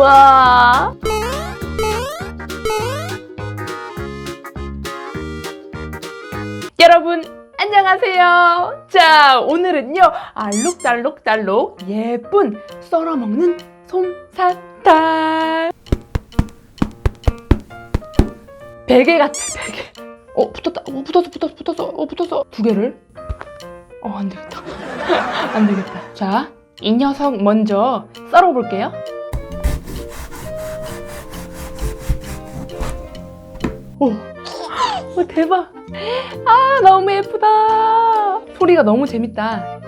우와. 여러분 안녕하세요. 자 오늘은요 알록달록달록 예쁜 썰어먹는 솜사탕 베개 같아 베개. 어 붙었다. 어 붙었어 붙었어 붙었어 어 붙었어 두 개를. 어 안 되겠다. 안 되겠다. 자 이 녀석 먼저 썰어볼게요. 오, 오 대박. 아 너무 예쁘다. 소리가 너무 재밌다.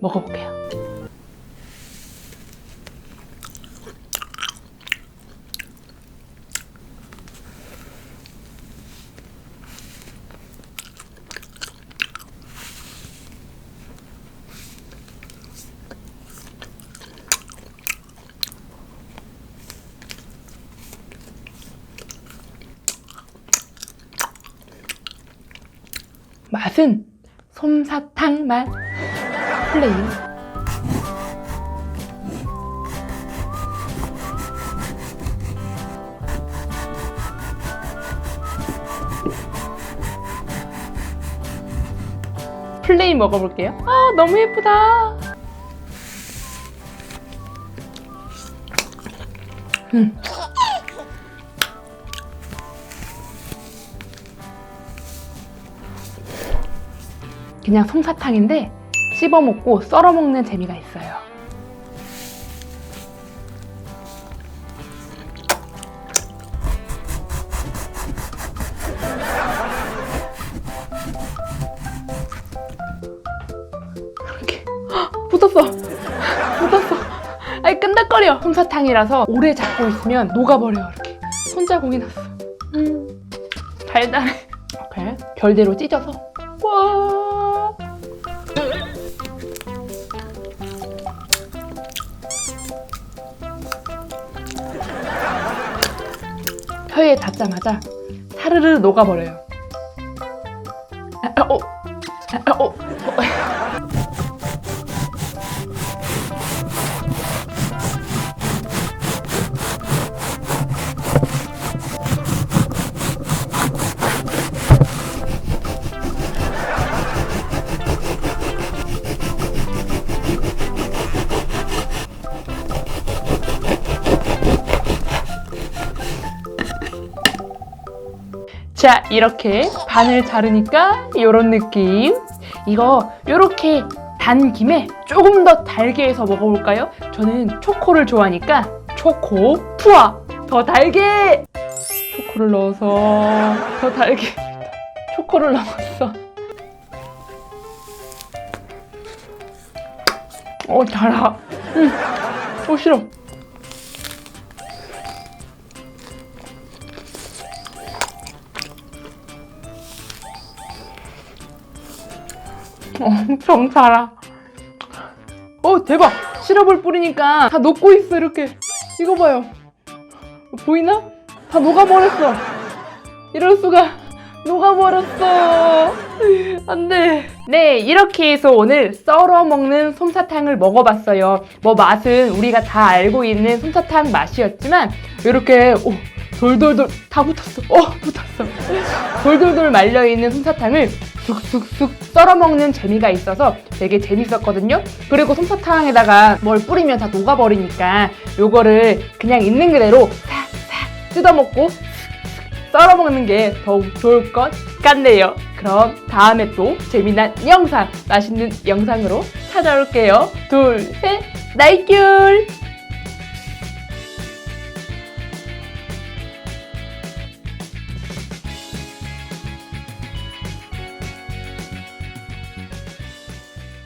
먹어볼게요. 맛은 솜사탕 맛. 플레인 플레인 먹어볼게요. 아 너무 예쁘다. 음. 그냥 솜사탕인데 씹어 먹고 썰어 먹는 재미가 있어요. 이렇게 헉, 붙었어. 붙었어. 아니 끈적거려. 솜사탕이라서 오래 잡고 있으면 녹아버려 이렇게. 손자국이 났어. 음 달달해. 이렇게 결대로 찢어서 와. 혀에 닿자마자 사르르 녹아버려요. 아, 어, 자, 이렇게 반을 자르니까 이런 느낌. 이거 이렇게 단 김에 조금 더 달게 해서 먹어볼까요? 저는 초코를 좋아하니까 초코 푸아 더 달게 초코를 넣어서 더 달게 초코를 넣었어. 어 달아. 응. 어 싫어. 엄청 달아. 어, 대박! 시럽을 뿌리니까 다 녹고 있어, 이렇게. 이거 봐요. 보이나? 다 녹아버렸어. 이럴 수가. 녹아버렸어. 안 돼. 네, 이렇게 해서 오늘 썰어 먹는 솜사탕을 먹어봤어요. 뭐 맛은 우리가 다 알고 있는 솜사탕 맛이었지만, 이렇게, 오, 돌돌돌, 다 붙었어. 어, 붙었어. 돌돌돌 말려있는 솜사탕을 쑥쑥쑥 썰어 먹는 재미가 있어서 되게 재밌었거든요. 그리고 솜사탕에다가 뭘 뿌리면 다 녹아버리니까 요거를 그냥 있는 그대로 싹싹 뜯어 먹고 썰어 먹는 게 더욱 좋을 것 같네요. 그럼 다음에 또 재미난 영상, 맛있는 영상으로 찾아올게요. 둘, 셋, 나이귤!